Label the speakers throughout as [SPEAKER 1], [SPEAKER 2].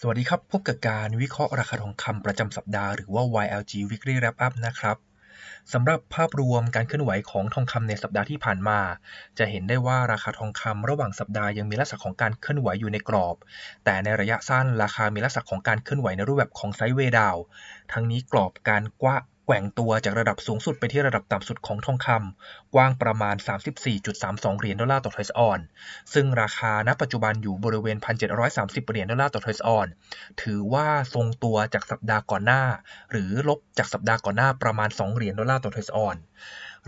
[SPEAKER 1] สวัสดีครับ พบกับการวิเคราะห์ราคาทองคำประจำสัปดาห์หรือว่า YLG Weekly Wrap Up นะครับสำหรับภาพรวมการเคลื่อนไหวของทองคำในสัปดาห์ที่ผ่านมา จะเห็นได้ว่าราคาทองคำระหว่างสัปดาห์ยังมีลักษณะของการเคลื่อนไหวอยู่ในกรอบ แต่ในระยะสั้นราคามีลักษณะของการเคลื่อนไหวในรูปแบบของไซด์เวดาว ทั้งนี้กรอบการกว้า แกว่งตัวจากระดับสูงสุดไปที่ระดับต่ำสุดของทองคำกว้างประมาณ 34.32 เหรียญดอลลาร์ต่อทรัสออน ซึ่งราคาณปัจจุบันอยู่บริเวณ 1,730 เหรียญดอลลาร์ต่อทรัสออน ถือว่าทรงตัวจากสัปดาห์ก่อนหน้า หรือลบจากสัปดาห์ก่อนหน้าประมาณ 2 เหรียญดอลลาร์ต่อทรัสออน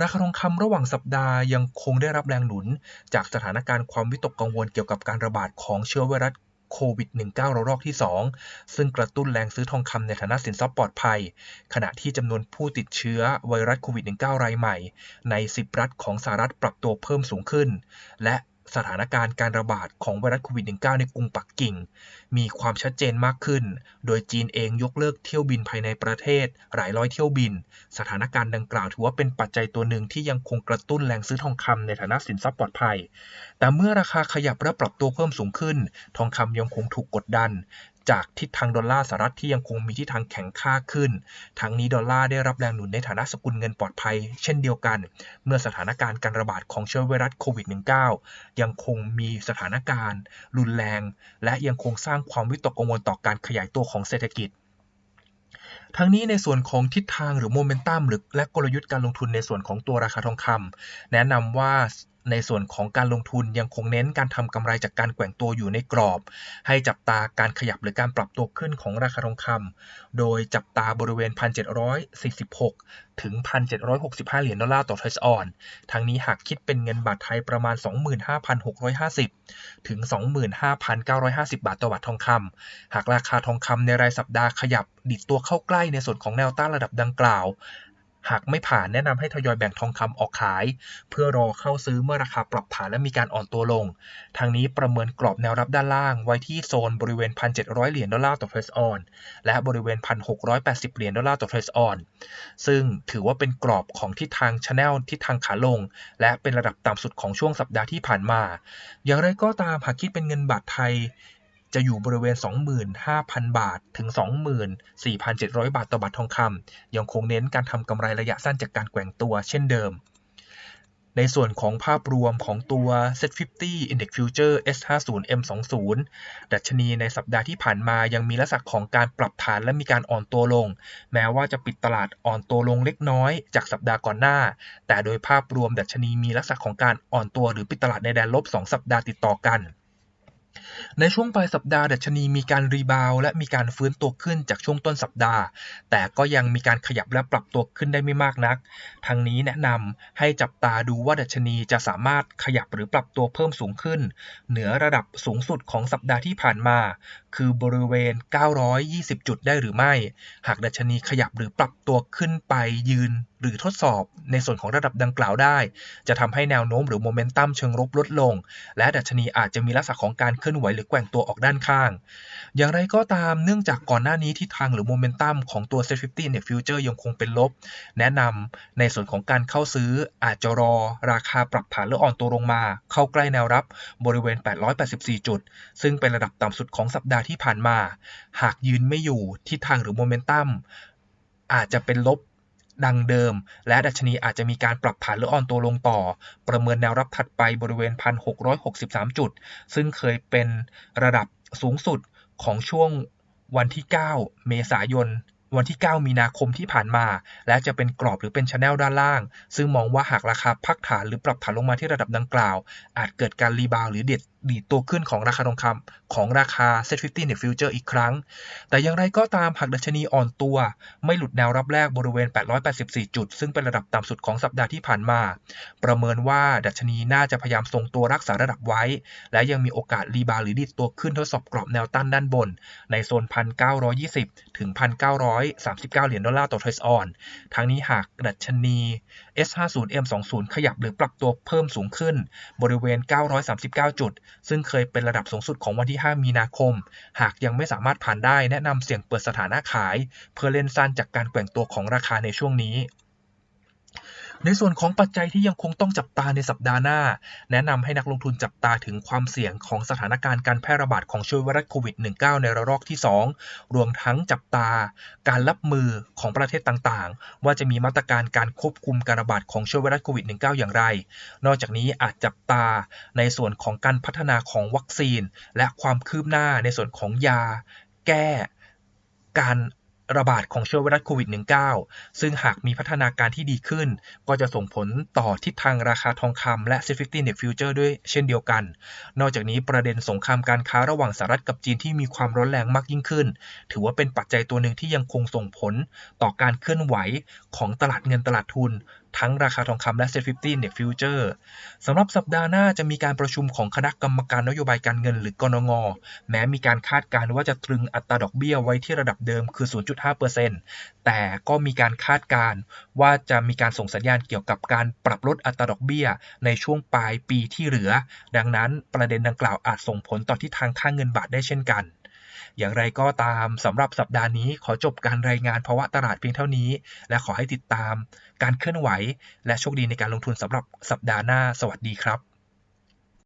[SPEAKER 1] ราคาทองคำระหว่างสัปดาห์ยังคงได้รับแรงหนุน จากสถานการณ์ความวิตกกังวลเกี่ยวกับการระบาดของเชื้อไวรัส โควิด -19 ระลอกที่ 2 ซึ่งกระตุ้นแรงซื้อทองคำในฐานะสินทรัพย์ปลอดภัย ขณะที่จำนวนผู้ติดเชื้อไวรัสโควิด -19 รายใหม่ ใน 10 รัฐของสหรัฐปรับตัวเพิ่มสูงขึ้น และ สถานการณ์การระบาดของไวรัสโควิด -19 ในกรุงปักกิ่ง มีความชัดเจนมากขึ้น โดยจีนเองยกเลิกเที่ยวบินภายในประเทศ หลายร้อยเที่ยวบิน สถานการณ์ดังกล่าวถือว่าเป็นปัจจัยตัวหนึ่งที่ยังคงกระตุ้นแรงซื้อทองคำในฐานะสินทรัพย์ปลอดภัย แต่เมื่อราคาขยับและปรับตัวเพิ่มสูงขึ้น ทองคำยังคงถูกกดดัน จากทิศทางดอลลาร์สหรัฐที่ยังคงมีทิศทางแข็งค่าขึ้น ทั้งนี้ดอลลาร์ได้รับแรงหนุนในฐานะสกุลเงินปลอดภัย เช่นเดียวกัน เมื่อสถานการณ์การระบาดของเชื้อไวรัสโควิด -19 ยังคงมีสถานการณ์ รุนแรง และยังคงสร้างความวิตกกังวลต่อการขยายตัวของเศรษฐกิจทั้งนี้ในส่วนของทิศทางหรือโมเมนตัมหรือและกลยุทธ์การลงทุนในส่วนของตัวราคาทองคำแนะนำว่า ในส่วนของการลงทุนยังคงเน้นการทำกำไรจากการแกว่งตัวอยู่ในกรอบ ให้จับตาการขยับหรือการปรับตัวขึ้นของราคาทองคำโดยจับตาบริเวณ 1,746 ถึง 1,765 เหรียญดอลลาร์ต่อทรัสออนทั้งนี้หากคิดเป็นเงินบาทไทยประมาณ 25,650 ถึง 25,950 บาทต่อบาททองคำหากราคาทองคำในรายสัปดาห์ขยับดิดตัวเข้าใกล้ในส่วนของแนวต้านระดับดังกล่าว หากไม่ผ่านแนะนำให้ทยอยแบ่งทองคำออกขาย เพื่อรอเข้าซื้อเมื่อราคาปรับฐานและมีการอ่อนตัวลง ทางนี้ประเมินกรอบแนวรับด้านล่าง ไว้ที่โซนบริเวณ 1,700 เหรียญดอลลาร์ต่อเทรสออนและบริเวณ 1,680 เหรียญดอลลาร์ต่อเทรสออนซึ่งถือว่าเป็นกรอบของทิศทางชแนลทิศทางขาลง และเป็นระดับต่ำสุดของช่วงสัปดาห์ที่ผ่านมา อย่างไรก็ตามหากคิดเป็นเงินบาทไทย จะอยู่บริเวณ 25,000 บาทถึง 24,700 บาทต่อบาททองคำยังคงเน้นการทำกำไรระยะสั้นจากการแกว่งตัวเช่นเดิม ในส่วนของภาพรวมของตัว Set 50 Index Future S50 M20 ดัชนีในสัปดาห์ที่ผ่านมายังมีลักษณะของการปรับฐานและมีการอ่อนตัวลง แม้ว่าจะปิดตลาดอ่อนตัวลงเล็กน้อยจากสัปดาห์ก่อนหน้า แต่โดยภาพรวมดัชนีมีลักษณะของการอ่อนตัวหรือปิดตลาดในแดนลบ 2 สัปดาห์ติดต่อกัน ในช่วงปลายสัปดาห์ดัชนีมีการรีบาวและมีการฟื้นตัวขึ้นจากช่วงต้นสัปดาห์ แต่ก็ยังมีการขยับและปรับตัวขึ้นได้ไม่มากนัก ทางนี้แนะนำให้จับตาดูว่าดัชนีจะสามารถขยับหรือปรับตัวเพิ่มสูงขึ้น เหนือระดับสูงสุดของสัปดาห์ที่ผ่านมาคือบริเวณ 920 จุดได้หรือไม่ หากดัชนีขยับหรือปรับตัวขึ้นไปยืนหรือทดสอบในส่วนของระดับดังกล่าวได้ จะทำให้แนวโน้มหรือโมเมนตัมเชิงลบลดลง และดัชนีอาจจะมีลักษณะของการเคลื่อนไหวหรือแกว่งตัวออกด้านข้าง อย่างไรก็ตามเนื่องจากก่อนหน้านี้ทิศทางหรือโมเมนตัมของตัว Set 50 Index Future ยังคงเป็นลบ แนะนำในส่วนของการเข้าซื้ออาจจะรอ ราคาปรับฐานหรืออ่อนตัวลงมา เข้าใกล้แนวรับบริเวณ 884 จุด ซึ่งเป็นระดับต่ำสุดของสัปดาห์ที่ผ่านมา หากยืนไม่อยู่ทิศทางหรือโมเมนตัมอาจจะเป็นลบดังเดิม และดัชนีอาจจะมีการปรับฐานหรืออ่อนตัวลงต่อ ประเมินแนวรับถัดไปบริเวณ 1,663 จุด ซึ่งเคยเป็นระดับสูงสุดของช่วงวันที่ 9 เมษายน วันที่ 9 มีนาคมที่ผ่านมา และจะเป็นกรอบหรือเป็นชแนลด้านล่าง ซึ่งมองว่าหากราคาพักฐานหรือปรับฐานลงมาที่ระดับดังกล่าว อาจเกิดการรีบาวหรือเด็ดดีดตัวขึ้นของราคาทองคำของราคา Set 50ในฟิวเจอร์อีกครั้ง แต่อย่างไรก็ตามหากดัชนีอ่อนตัว ไม่หลุดแนวรับแรกบริเวณ 884 จุด ซึ่งเป็นระดับต่ำสุดของสัปดาห์ที่ผ่านมา ประเมินว่าดัชนีน่าจะพยายามทรงตัวรักษาระดับไว้ และยังมีโอกาสรีบาหรือดีดตัวขึ้นทดสอบกรอบแนวต้านด้านบน ในโซน 1,920 ถึง 1,939 เหรียญดอลลาร์ต่อทรสออนทั้งนี้หากดัชนี S50 M20 ขยับหรือปรับตัวเพิ่มสูงขึ้น บริเวณ 939 จุดซึ่งเคยเป็นระดับสูงสุดของวันที่ 5 มีนาคม หากยังไม่สามารถผ่านได้แนะนำเสี่ยงเปิดสถานะขาย เพื่อเล่นสั้นจากการแกว่งตัวของราคาในช่วงนี้ ในส่วนของปัจจัยที่ยังคงต้องจับตาในสัปดาห์หน้า แนะนำให้นักลงทุนจับตาถึงความเสี่ยงของสถานการณ์การแพร่ระบาดของเชื้อไวรัสโควิด -19 ในระลอกที่ 2 รวมทั้งจับตาการรับมือของประเทศต่างๆ ว่าจะมีมาตรการการควบคุมการระบาดของเชื้อไวรัสโควิด -19 อย่างไร นอกจากนี้อาจจับตาในส่วนของการพัฒนาของวัคซีน และความคืบหน้าในส่วนของยา แก้การ ระบาดของเชื้อไวรัสโควิด -19 ซึ่งหากมีพัฒนาการที่ดีขึ้น ก็จะส่งผลต่อทิศทางราคาทองคำและ Safety Net Future ด้วยเช่นเดียวกัน นอกจากนี้ประเด็นสงครามการค้าระหว่างสหรัฐกับจีนที่มีความร้อนแรงมากยิ่งขึ้น ถือว่าเป็นปัจจัยตัวหนึ่งที่ยังคงส่งผลต่อการเคลื่อนไหวของตลาดเงินตลาดทุนทั้งราคาทองคำและ Safety Net Future สำหรับสัปดาห์หน้าจะมีการประชุมของคณะกรรมการนโยบายการเงินหรือกนง แม้มีการคาดการณ์ว่าจะตรึงอัตราดอกเบี้ยไว้ที่ระดับเดิมคือ0.5%แต่ก็มีการคาดการณ์ว่าจะมีการส่งสัญญาณเกี่ยวกับการปรับลดอัตราดอกเบี้ย ในช่วงปลายปีที่เหลือ ดังนั้นประเด็นดังกล่าวอาจส่งผลต่อทิศทางค่าเงินบาทได้เช่นกันอย่างไรก็ตามสำหรับสัปดาห์นี้ขอจบการรายงานภาวะตลาดเพียงเท่านี้ และขอให้ติดตามการเคลื่อนไหว และโชคดีในการลงทุนสำหรับสัปดาห์หน้า สวัสดีครับ